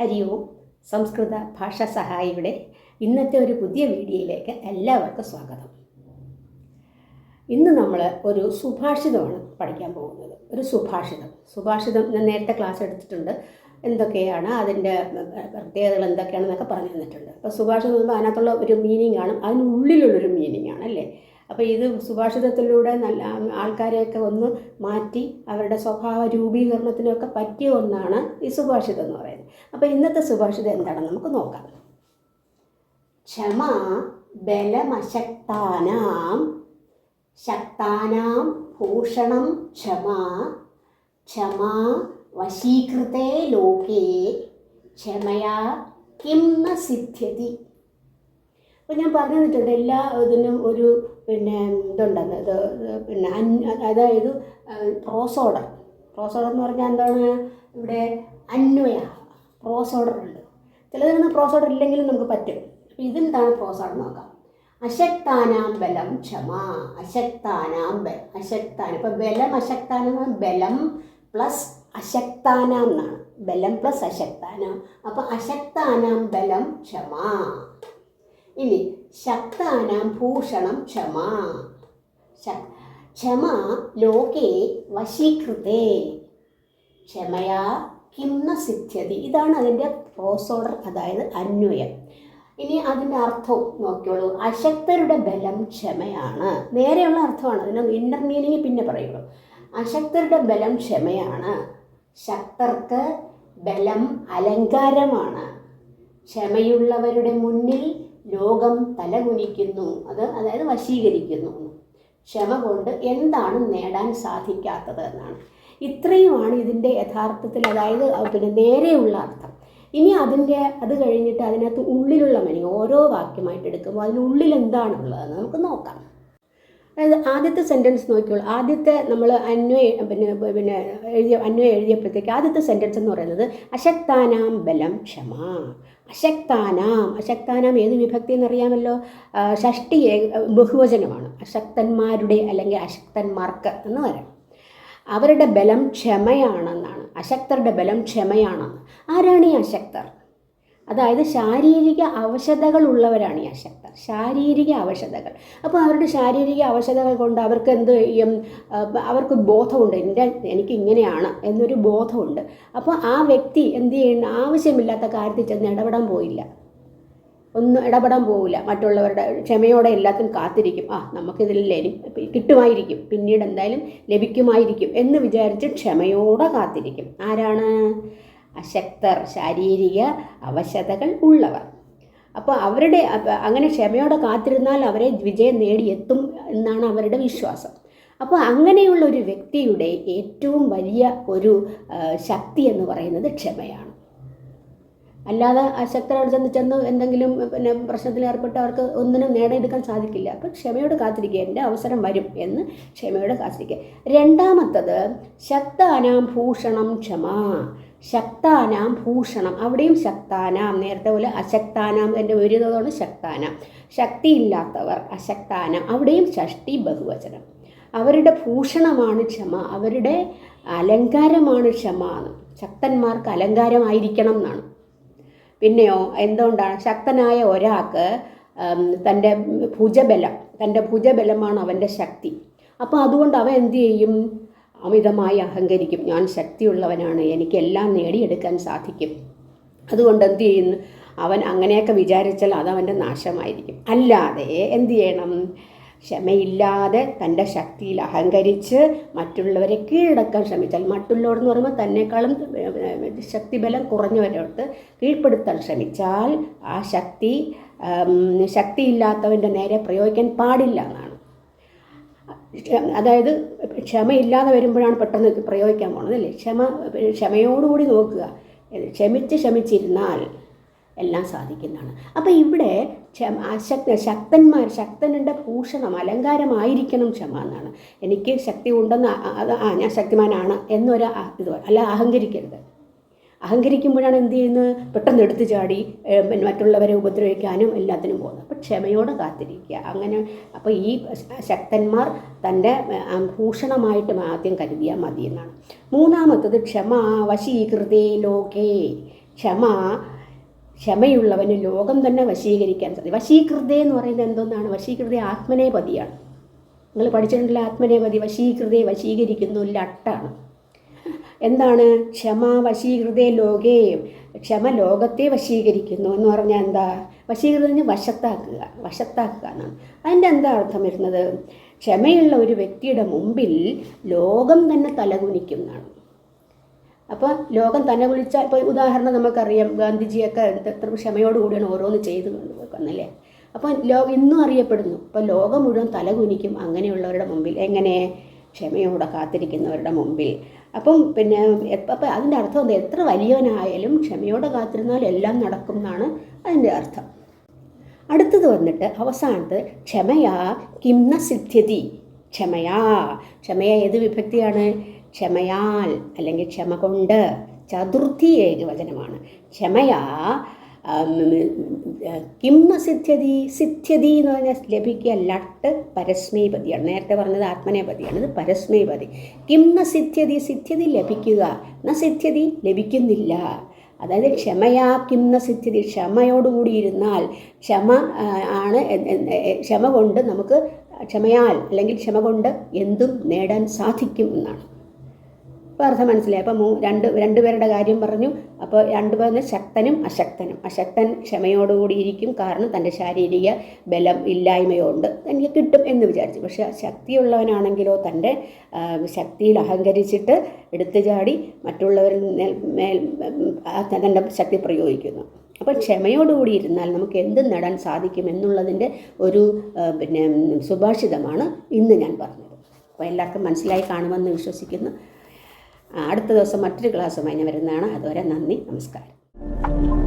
ഹരി ഓം സംസ്കൃത ഭാഷാ സഹായിയുടെ ഇന്നത്തെ ഒരു പുതിയ വീഡിയോയിലേക്ക് എല്ലാവർക്കും സ്വാഗതം. ഇന്ന് നമ്മൾ ഒരു സുഭാഷിതമാണ് പഠിക്കാൻ പോകുന്നത്. ഒരു സുഭാഷിതം. സുഭാഷിതം ഞാൻ നേരത്തെ ക്ലാസ് എടുത്തിട്ടുണ്ട്. എന്തൊക്കെയാണ് അതിന്റെ പ്രത്യേകതകൾ എന്തൊക്കെയാണെന്നൊക്കെ പറഞ്ഞു തന്നിട്ടുണ്ട്. അപ്പോൾ സുഭാഷിതം അതിനകത്തുള്ള ഒരു മീനിങ് ആണ്. അതിനുള്ളിലുള്ളൊരു മീനിങ് ആണ് അല്ലേ? അപ്പോൾ ഇത് സുഭാഷിതത്തിലൂടെ നല്ല ആൾക്കാരെയൊക്കെ ഒന്ന് മാറ്റി അവരുടെ സ്വഭാവ രൂപീകരണത്തിനൊക്കെ പറ്റിയ ഒന്നാണ് ഈ സുഭാഷിതം എന്ന് പറയുന്നത്. അപ്പോൾ ഇന്നത്തെ സുഭാഷിതം എന്താണെന്ന് നമുക്ക് നോക്കാം. ക്ഷമ ബലമശക്താനാം ശക്താനാം ഭൂഷണം ക്ഷമ ക്ഷമ വശീകൃതേ ലോകേ ക്ഷമയാ കിം ന സിദ്ധ്യതി. അപ്പോൾ ഞാൻ പറഞ്ഞു തന്നിട്ടുണ്ട് എല്ലാ ഇതിനും ഒരു പിന്നെ ഇതുണ്ടെന്ന് ഇത് പിന്നെ അൻ അതായത് പ്രോസ് ഓർഡർ. പ്രോസ് ഓർഡർ എന്ന് പറഞ്ഞാൽ എന്താണ്? ഇവിടെ അന്വയ പ്രോസ് ഓർഡർ ഉണ്ട്. ചിലതിനൊന്നും പ്രോസ് ഓർഡർ ഇല്ലെങ്കിലും നമുക്ക് പറ്റും. അപ്പോൾ ഇതെന്താണ് പ്രോസ് ഓർഡർ നോക്കാം. അശക്താനാം ബലം ക്ഷമ അശക്താനാം ബലം അശക്താനം ഇപ്പം ബലം അശക്താനം ബലം പ്ലസ് അശക്താനാം എന്നാണ്. ബലം പ്ലസ് അശക്താനാം. അപ്പം അശക്താനാം ബലം ക്ഷമ. ഇനി ശക്താനാം ഭൂഷണം ക്ഷമ. ക്ഷമ ലോകേ വശീകൃതേ. ക്ഷമയാ കിംന സിദ്ധ്യതി ഇതാണ് അതിന്റെ പ്രോസ് ഓർഡർ അതായത് അന്വയം. ഇനി അതിന്റെ അർത്ഥവും നോക്കിയോളൂ. അശക്തരുടെ ബലം ക്ഷമയാണ്. നേരെയുള്ള അർത്ഥമാണ്. അതിന് ഇന്നർ മീനിങ് പിന്നെ പറയുള്ളൂ. അശക്തരുടെ ബലം ക്ഷമയാണ്. ശക്തർക്ക് ബലം അലങ്കാരമാണ്. ക്ഷമയുള്ളവരുടെ മുന്നിൽ ലോകം തലകുനിക്കുന്നു. അത് അതായത് വശീകരിക്കുന്നു. ക്ഷമ കൊണ്ട് എന്താണ് നേടാൻ സാധിക്കാത്തത് എന്നാണ്. ഇത്രയുമാണ് ഇതിന്റെ യഥാർത്ഥത്തിൽ അതായത് പിന്നെ നേരെയുള്ള അർത്ഥം. ഇനി അതിന്റെ അത് കഴിഞ്ഞിട്ട് അതിനകത്ത് ഉള്ളിലുള്ള മനി ഓരോ വാക്യമായിട്ട് എടുക്കുമ്പോൾ അതിനുള്ളിൽ എന്താണുള്ളതെന്ന് നമുക്ക് നോക്കാം. അതായത് ആദ്യത്തെ സെന്റൻസ് നോക്കിയോളൂ ആദ്യത്തെ നമ്മൾ അന്വയ പിന്നെ പിന്നെ എഴുതിയ അന്വയം എഴുതിയപ്പോഴത്തേക്ക് ആദ്യത്തെ സെന്റൻസ് എന്ന് പറയുന്നത് അശക്താനാം ബലം ക്ഷമ. അശക്താനാം. അശക്താനാം ഏത് വിഭക്തി എന്നറിയാമല്ലോ? ഷഷ്ടി ബഹുവചനമാണ്. അശക്തന്മാരുടെ അല്ലെങ്കിൽ അശക്തന്മാർക്ക് എന്ന് പറയാം അവരുടെ ബലം ക്ഷമയാണെന്നാണ്. അശക്തരുടെ ബലം ക്ഷമയാണെന്ന്. ആരാണ് ഈ അശക്തർ? അതായത് ശാരീരിക അവശതകൾ ഉള്ളവരാണ് ഈ അശക്തർ ശാരീരിക അവശതകൾ. അപ്പോൾ അവരുടെ ശാരീരിക അവശതകൾ കൊണ്ട് അവർക്ക് എന്ത് ചെയ്യും? അവർക്ക് ബോധമുണ്ട്. എന്റെ എനിക്ക് ഇങ്ങനെയാണ് എന്നൊരു ബോധമുണ്ട്. അപ്പോൾ ആ വ്യക്തി എന്ത് ചെയ്യുന്ന ആവശ്യമില്ലാത്ത കാര്യത്തിൽ ചെന്ന് ഇടപെടാൻ പോയില്ല. ഒന്നും ഇടപെടാൻ പോവില്ല. മറ്റുള്ളവരുടെ ക്ഷമയോടെ എല്ലാത്തിനും കാത്തിരിക്കും. ആ നമുക്കിതിൽ കിട്ടുമായിരിക്കും. പിന്നീട് എന്തായാലും ലഭിക്കുമായിരിക്കും എന്ന് വിചാരിച്ച് ക്ഷമയോടെ കാത്തിരിക്കും. ആരാണ്? അശക്തർ ശാരീരിക അവശതകൾ ഉള്ളവർ. അപ്പോൾ അവരുടെ അങ്ങനെ ക്ഷമയോടെ കാത്തിരുന്നാൽ അവരെ വിജയം നേടിയെത്തും എന്നാണ് അവരുടെ വിശ്വാസം. അപ്പോൾ അങ്ങനെയുള്ള ഒരു വ്യക്തിയുടെ ഏറ്റവും വലിയ ഒരു ശക്തി എന്ന് പറയുന്നത് ക്ഷമയാണ്. അല്ലാതെ അശക്തരോട് ചെന്ന് ചെന്ന് എന്തെങ്കിലും പിന്നെ പ്രശ്നത്തിൽ ഏർപ്പെട്ട് അവർക്ക് ഒന്നിനും നേടിയെടുക്കാൻ സാധിക്കില്ല. അപ്പം ക്ഷമയോട് കാത്തിരിക്കുക. എന്റെ അവസരം വരും എന്ന് ക്ഷമയോട് കാത്തിരിക്കുക. രണ്ടാമത്തത് ശക്താനാം ഭൂഷണം ക്ഷമ. ശക്താനാം ഭൂഷണം. അവിടെയും ശക്താനാം. നേരത്തെ പോലെ അശക്താനാം എന്റെ ഒരുതാണ് ശക്താനാം. ശക്തിയില്ലാത്തവർ അശക്താനാം. അവിടെയും ഷഷ്ടി ബഹുവചനം. അവരുടെ ഭൂഷണമാണ് ക്ഷമ. അവരുടെ അലങ്കാരമാണ് ക്ഷമ. ശക്തന്മാർക്ക് അലങ്കാരമായിരിക്കണം എന്നാണ്. പിന്നെയോ എന്തുകൊണ്ടാണ് ശക്തനായ ഒരാൾക്ക് തന്റെ ഭുജബലം തന്റെ ഭുജബലമാണ് അവന്റെ ശക്തി. അപ്പോൾ അതുകൊണ്ട് അവൻ എന്തു ചെയ്യും? അമിതമായി അഹങ്കരിക്കും. ഞാൻ ശക്തിയുള്ളവനാണ്. എനിക്കെല്ലാം നേടിയെടുക്കാൻ സാധിക്കും. അതുകൊണ്ട് എന്തു ചെയ്യുന്നു? അവൻ അങ്ങനെയൊക്കെ വിചാരിച്ചാൽ അത് അവന്റെ നാശമായിരിക്കും. അല്ലാതെ എന്തു ചെയ്യണം? ക്ഷമയില്ലാതെ തന്റെ ശക്തിയിൽ അഹങ്കരിച്ച് മറ്റുള്ളവരെ കീഴടക്കാൻ ശ്രമിച്ചാൽ മറ്റുള്ളവർ എന്ന് പറയുമ്പോൾ തന്നെക്കാളും ശക്തിബലം കുറഞ്ഞവരോട് കീഴ്പ്പെടുത്താൻ ശ്രമിച്ചാൽ ആ ശക്തി ശക്തിയില്ലാത്തവന്റെ നേരെ പ്രയോഗിക്കാൻ പാടില്ല എന്നാണ്. അതായത് ക്ഷമയില്ലാതെ വരുമ്പോഴാണ് പെട്ടെന്ന് പ്രയോഗിക്കാൻ പോണത് അല്ലേ? ക്ഷമ ക്ഷമയോടുകൂടി നോക്കുക. ക്ഷമിച്ച് ക്ഷമിച്ചിരുന്നാൽ എല്ലാം സാധിക്കുന്നതാണ്. അപ്പോൾ ഇവിടെ അശക്ത ശക്തന്മാർ ശക്തനുടെ ഭൂഷണം അലങ്കാരമായിരിക്കണം ക്ഷമ എന്നാണ്. എനിക്ക് ശക്തി ഉണ്ടെന്ന് അത് ആ ഞാൻ ശക്തിമാനാണ് എന്നൊരു ഇത് അല്ല അഹങ്കരിക്കരുത്. അഹങ്കരിക്കുമ്പോഴാണ് എന്ത് ചെയ്യുന്നത്? പെട്ടെന്ന് എടുത്തു ചാടി മറ്റുള്ളവരെ ഉപദ്രവിക്കാനും എല്ലാത്തിനും പോകുന്നത്. അപ്പോൾ ക്ഷമയോടെ കാത്തിരിക്കുക. അങ്ങനെ അപ്പോൾ ഈ ശക്തന്മാർ തന്റെ ഭൂഷണമായിട്ട് ആദ്യം കരുതിയാൽ മതി എന്നാണ് മൂന്നാമത്തത് ക്ഷമ വശീകൃതേ ലോകേ. ക്ഷമ ക്ഷമയുള്ളവന് ലോകം തന്നെ വശീകരിക്കാൻ സാധിക്കും. വശീകൃത എന്ന് പറയുന്നത് എന്തൊന്നാണ്? വശീകൃത ആത്മനേപതിയാണ് നിങ്ങൾ പഠിച്ചിട്ടുണ്ടല്ലോ ആത്മനേപതി വശീകൃതയെ വശീകരിക്കുന്നു ലട്ടാണ്. എന്താണ്? ക്ഷമ വശീകൃതേ ലോകേ. ക്ഷമ ലോകത്തെ വശീകരിക്കുന്നു എന്ന് പറഞ്ഞാൽ എന്താ? വശീകൃതം വശത്താക്കുക. വശത്താക്കുക എന്നാണ്. അതിന്റെ എന്താ അർത്ഥം വരുന്നത്? ക്ഷമയുള്ള ഒരു വ്യക്തിയുടെ മുമ്പിൽ ലോകം തന്നെ തലകുനിക്കും എന്നാണ് അപ്പോൾ ലോകം തന്നെ വിളിച്ച ഇപ്പോൾ ഉദാഹരണം നമുക്കറിയാം ഗാന്ധിജിയൊക്കെ എത്ര ക്ഷമയോടുകൂടിയാണ് ഓരോന്ന് ചെയ്ത് കൊണ്ടുപോകുന്നല്ലേ അപ്പോൾ ലോ ഇന്നും അറിയപ്പെടുന്നു. അപ്പോൾ ലോകം മുഴുവൻ തലകുനിക്കും അങ്ങനെയുള്ളവരുടെ മുമ്പിൽ. എങ്ങനെ? ക്ഷമയോടെ കാത്തിരിക്കുന്നവരുടെ മുമ്പിൽ. അപ്പം പിന്നെ അപ്പം അതിന്റെ അർത്ഥം എന്താ? എത്ര വലിയവനായാലും ക്ഷമയോടെ കാത്തിരുന്നാൽ എല്ലാം നടക്കും എന്നാണ് അതിന്റെ അർത്ഥം. അടുത്തത് വന്നിട്ട് അവസാനത്ത് ക്ഷമയാ കിംന സിദ്ധ്യതി ക്ഷമയാ. ക്ഷമയാ ഏത് വിഭക്തിയാണ്? ക്ഷമയാൽ അല്ലെങ്കിൽ ക്ഷമ കൊണ്ട് ചതുർത്ഥി ഏകവചനമാണ് ക്ഷമയാ കിം സിദ്ധ്യതി സിദ്ധ്യതി എന്ന് പറഞ്ഞാൽ ലഭിക്കുക ലട്ട് പരസ്മൈപതിയാണ്. നേരത്തെ പറഞ്ഞത് ആത്മനേപതിയാണ് ഇത് പരസ്മൈപതി. കിംന സിദ്ധ്യതി സിദ്ധ്യതി ലഭിക്കുക. ന സിദ്ധ്യതി ലഭിക്കുന്നില്ല. അതായത് ക്ഷമയാ കിംന സിദ്ധ്യതി ക്ഷമയോടുകൂടി ഇരുന്നാൽ ക്ഷമ ആണ് ക്ഷമ കൊണ്ട് നമുക്ക് ക്ഷമയാൽ അല്ലെങ്കിൽ ക്ഷമ കൊണ്ട് എന്തും നേടാൻ സാധിക്കും എന്നാണ്. ഇപ്പോൾ അർത്ഥം മനസ്സിലായി. അപ്പോൾ മൂ രണ്ട് രണ്ടുപേരുടെ കാര്യം പറഞ്ഞു. അപ്പോൾ രണ്ടുപേരും ശക്തനും അശക്തനും. അശക്തൻ ക്ഷമയോടുകൂടി ഇരിക്കും. കാരണം തന്റെ ശാരീരിക ബലം ഇല്ലായ്മയുണ്ട്. എനിക്ക് കിട്ടും എന്ന് വിചാരിച്ചു. പക്ഷെ ശക്തിയുള്ളവനാണെങ്കിലോ തന്റെ ശക്തിയിൽ അഹങ്കരിച്ചിട്ട് എടുത്തു ചാടി മറ്റുള്ളവരിൽ മേൽ തന്റെ ശക്തി പ്രയോഗിക്കുന്നു. അപ്പം ക്ഷമയോടുകൂടി ഇരുന്നാൽ നമുക്ക് എന്ത് നേടാൻ സാധിക്കും എന്നുള്ളതിന്റെ ഒരു പിന്നെ സുഭാഷിതമാണ് ഇന്ന് ഞാൻ പറഞ്ഞത്. അപ്പോൾ എല്ലാവർക്കും മനസ്സിലായി കാണുമെന്ന് വിശ്വസിക്കുന്നു. അടുത്ത ദിവസം മറ്റൊരു ക്ലാസ്സുമായി ഞാൻ വരുന്നതാണ്. അതുവരെ നന്ദി നമസ്കാരം.